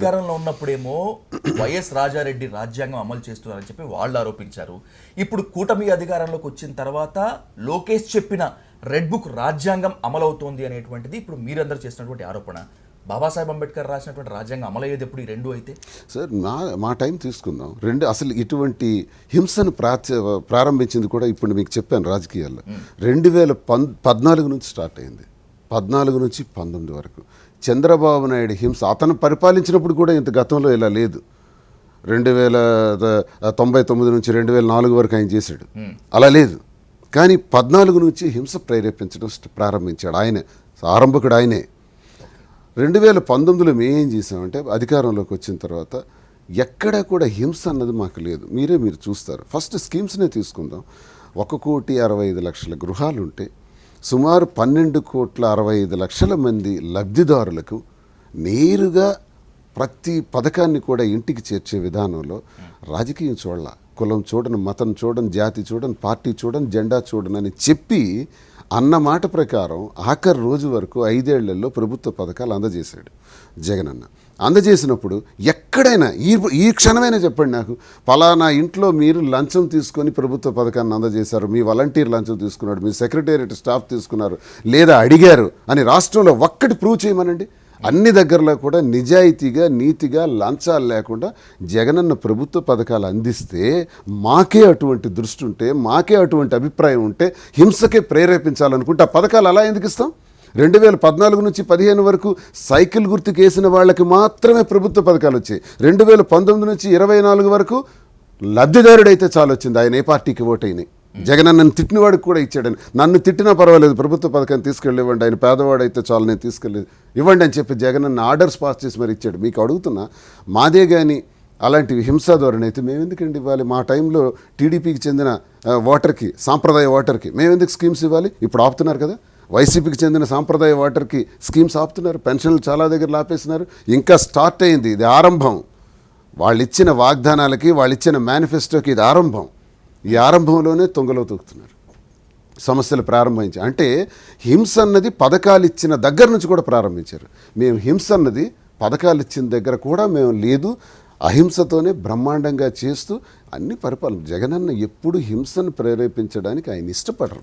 అధికారంలో ఉన్నప్పుడేమో వైఎస్ రాజారెడ్డి రాజ్యాంగం అమలు చేస్తున్నారని చెప్పి వాళ్ళు ఆరోపించారు. ఇప్పుడు కూటమి అధికారంలోకి వచ్చిన తర్వాత లోకేష్ చెప్పిన రెడ్ బుక్ రాజ్యాంగం అమలవుతోంది అనేటువంటిది ఇప్పుడు మీరందరూ చేసినటువంటి ఆరోపణ. బాబాసాహెబ్ అంబేద్కర్ రాసినటువంటి రాజ్యాంగం అమలయ్యేది ఎప్పుడు ఈ రెండు అయితే? సార్ మా మా టైం తీసుకుందాం. రెండు అసలు ఇటువంటి హింసను ప్రాచ ప్రారంభించింది కూడా ఇప్పుడు మీకు చెప్పాను రాజకీయాల్లో. రెండు వేల పద్నాలుగు నుంచి స్టార్ట్ అయింది. పద్నాలుగు నుంచి పంతొమ్మిది వరకు. చంద్రబాబు నాయుడు హింస అతను పరిపాలించినప్పుడు కూడా ఇంత గతంలో ఇలా లేదు. రెండు వేల తొంభై తొమ్మిది నుంచి రెండు వేల నాలుగు వరకు ఆయన చేశాడు. అలా లేదు. కానీ పద్నాలుగు నుంచి హింస ప్రేరేపించడం ప్రారంభించాడు ఆయనే. ఆరంభకుడు ఆయనే. రెండు వేల పంతొమ్మిదిలో మేము ఏం చేసామంటే అధికారంలోకి వచ్చిన తర్వాత ఎక్కడా కూడా హింస అన్నది మాకు లేదు. మీరే మీరు చూస్తారు. ఫస్ట్ స్కీమ్స్నే తీసుకుందాం. ఒక కోటి అరవై ఐదు లక్షల గృహాలు ఉంటే సుమారు పన్నెండు కోట్ల అరవై ఐదు లక్షల మంది లబ్ధిదారులకు నేరుగా ప్రతి పథకాన్ని కూడా ఇంటికి చేర్చే విధానంలో రాజకీయం చూడాల. కులం చూడను మతం చూడను జాతి చూడను పార్టీ చూడను జెండా చూడను అని చెప్పి అన్న మాట ప్రకారం ఆఖరి రోజు వరకు ఐదేళ్ళలో ప్రభుత్వ పథకాలు అందజేశాడు జగనన్న. అందజేసినప్పుడు ఎక్కడైనా ఈ ఈ క్షణమైనా చెప్పండి నాకు. పలానా ఇంట్లో మీరు లంచం తీసుకొని ప్రభుత్వ పథకాన్ని అందజేశారు మీ వాలంటీర్ లంచం తీసుకున్నాడు మీ సెక్రటేరియట్ స్టాఫ్ తీసుకున్నారు లేదా అడిగారు అని రాష్ట్రంలో ఒక్కటి ప్రూవ్ చేయమనండి. అన్ని దగ్గరలో కూడా నిజాయితీగా నీతిగా లంచాలు లేకుండా జగనన్న ప్రభుత్వ పథకాలు అందిస్తే మాకే అటువంటి దృష్టి ఉంటే మాకే అటువంటి అభిప్రాయం ఉంటే హింసకే ప్రేరేపించాలనుకుంటే ఆ పథకాలు అలా ఎందుకు ఇస్తాం? రెండు వేల పద్నాలుగు నుంచి పదిహేను వరకు సైకిల్ గుర్తుకు వేసిన వాళ్ళకి మాత్రమే ప్రభుత్వ పథకాలు వచ్చాయి. రెండు వేల పంతొమ్మిది నుంచి ఇరవై నాలుగు వరకు లబ్ధిదారుడైతే చాలు వచ్చింది. ఆయన ఏ పార్టీకి ఓటైనాయి జగన్ నన్ను తిట్టినవాడికి కూడా ఇచ్చాడని. నన్ను తిట్టినా పర్వాలేదు ప్రభుత్వ పథకాన్ని తీసుకెళ్ళి ఇవ్వండి ఆయన పేదవాడైతే చాలు నేను తీసుకెళ్ళి ఇవ్వండి అని చెప్పి జగన్ అన్న ఆర్డర్స్ పాస్ చేసి మరి ఇచ్చాడు. మీకు అడుగుతున్నా మాదే కానీ అలాంటివి హింసా ధోరణి అయితే మేము ఎందుకండి ఇవ్వాలి? మా టైంలో టీడీపీకి చెందిన ఓటర్కి సాంప్రదాయ ఓటర్కి మేము ఎందుకు స్కీమ్స్ ఇవ్వాలి? ఇప్పుడు ఆపుతున్నారు కదా. వైసీపీకి చెందిన సాంప్రదాయ వాటర్కి స్కీమ్స్ ఆపుతున్నారు పెన్షన్లు చాలా దగ్గర ఆపేస్తున్నారు ఇంకా స్టార్ట్ అయింది ఇది ఆరంభం. వాళ్ళు ఇచ్చిన వాగ్దానాలకి వాళ్ళు ఇచ్చిన మేనిఫెస్టోకి ఇది ఆరంభం. ఈ ఆరంభంలోనే తొంగలో తొక్కుతున్నారు సమస్యలు ప్రారంభించి అంటే హింస అన్నది పథకాలు ఇచ్చిన దగ్గర నుంచి కూడా ప్రారంభించారు. మేము హింస అన్నది పథకాలు ఇచ్చిన దగ్గర కూడా మేము లేదు. అహింసతోనే బ్రహ్మాండంగా చేస్తూ అన్ని పరిపాలన జగనన్న ఎప్పుడు హింసను ప్రేరేపించడానికి ఆయన ఇష్టపడరు.